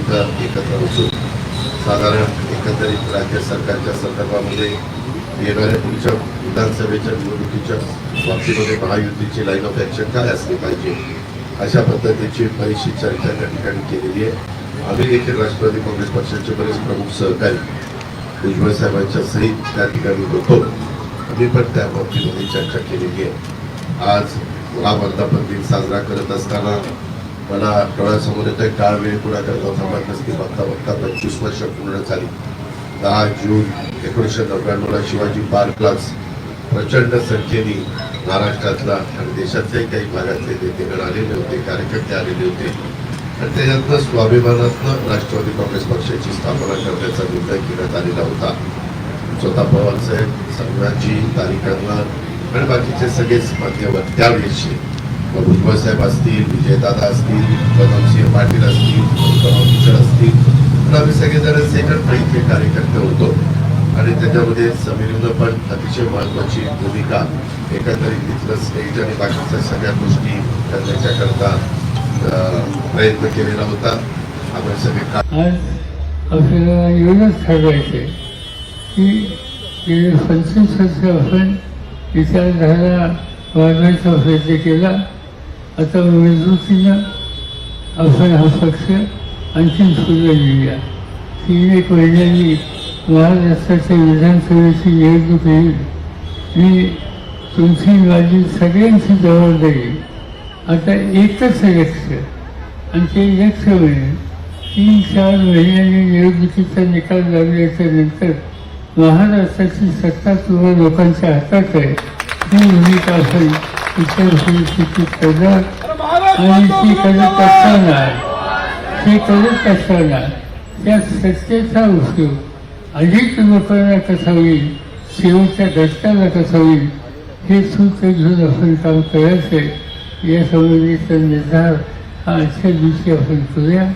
इथं एकत्र असून साधारण एकंदरीत राज्य सरकारच्या संदर्भामध्ये येणाऱ्या पुढच्या विधानसभेच्या निवडणुकीच्या बाबतीमध्ये महायुतीची लाईन ऑफ ॲक्शन काय असली पाहिजे? अशा पद्धतीची बरीचशी चर्चा त्या ठिकाणी केलेली आहे. आम्ही देखील राष्ट्रवादी काँग्रेस पक्षाचे बरेच प्रमुख सहकारी भुजबळ साहेबांच्या सहित त्या ठिकाणी होतो. आम्ही पण त्या बाबतीमध्ये चर्चा केलेली आहे. आज हा वर्धापन दिन साजरा करत असताना मला डोळ्यासमोर एक काळ वेळ पुढा करतो थांबत नसती. बघता बघता पंचवीस वर्ष पूर्ण झाली. दहा जून एकोणीसशे नव्याण्णवला शिवाजी पार्कलाच प्रचंड संख्येने महाराष्ट्रातला आणि देशातल्याही काही भागातले नेतेगण आलेले होते कार्यकर्ते आलेले होते. आणि त्याच्यातनं स्वाभिमानातनं राष्ट्रवादी काँग्रेस पक्षाची स्थापना करण्याचा निर्णय घेण्यात आलेला होता. स्वतः पवार साहेब संघाची तारीख आणि बाकीचे सगळेच माध्यम त्यावेळेसचे भुजबळसाहेब असतील विजयदादा असतील कदमसिंह पाटील असतील गौतम किशोर असतील तर आम्ही सगळेजण सेकंड फ्रेंडचे कार्यकर्ते होतो. आणि त्याच्यामध्ये समीरनं पण अतिशय महत्वाची भूमिका एकंदरीत तिथलं स्टेज आणि बाकीच्या सगळ्या गोष्टी करण्याच्याकरता अं, प्रयत्न केलेला होता. आपण सगळे का आज आपल्याला एवढंच ठरवायचं की गेले पंचवीस वर्ष आपण विचारधारा वाढवायचा प्रयत्न केला आता मजबूतीनं आपण हा पक्ष आणखीन पुढे नेऊया ती एक महिन्यांनी महाराष्ट्राच्या विधानसभेची निवडणूक येईल. मी तुमची माझी सगळ्यांची जबाबदारी. आता एकच लक्ष आणि ते लक्ष म्हणजे तीन चार महिन्यांनी निवडणुकीचा निकाल लागल्याच्या नंतर महाराष्ट्राची सत्ता तुम्हा लोकांच्या हातात आहे. ही भूमिका आपण इतर परिस्थितीत करणार आणि ती करत असताना ते करत असताना त्या सत्तेचा उपयोग अधिक लोकांना कसा होईल शेवटच्या घटकाला कसा होईल हे सूत्र घेऊन आपण काम करायचं आहे. या संबंधीचा निर्धार आजच्या दिवशी आपण करूया.